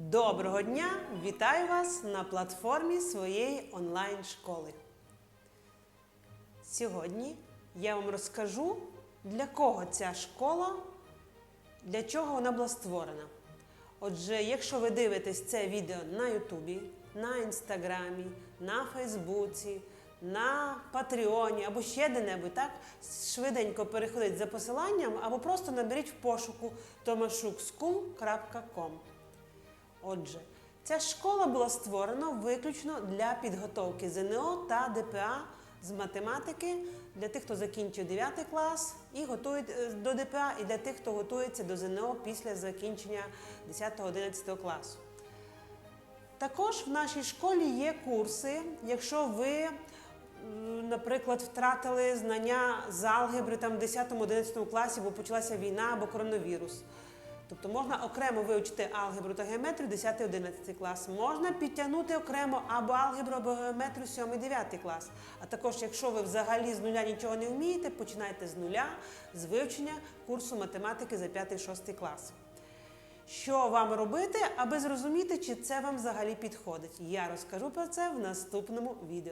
Доброго дня! Вітаю вас на платформі своєї онлайн-школи. Сьогодні я вам розкажу, для кого ця школа, для чого вона була створена. Отже, якщо ви дивитесь це відео на Ютубі, на Інстаграмі, на Фейсбуці, на Патреоні або ще де-небудь, так, швиденько переходіть за посиланням або просто наберіть в пошуку tomaszukskul.com. Отже, ця школа була створена виключно для підготовки ЗНО та ДПА з математики для тих, хто закінчив 9 клас і готує е, до ДПА, і для тих, хто готується до ЗНО після закінчення 10-11 класу. Також в нашій школі є курси, якщо ви, наприклад, втратили знання з алгебри там в 10-11 класі, бо почалася війна або коронавірус. Тобто можна окремо вивчити алгебру та геометрію 10-11 клас. Можна підтягнути окремо або алгебру, або геометрію 7-9 клас. А також, якщо ви взагалі з нуля нічого не вмієте, починайте з нуля з вивчення курсу математики за 5-6 клас. Що вам робити, аби зрозуміти, чи це вам взагалі підходить? Я розкажу про це в наступному відео.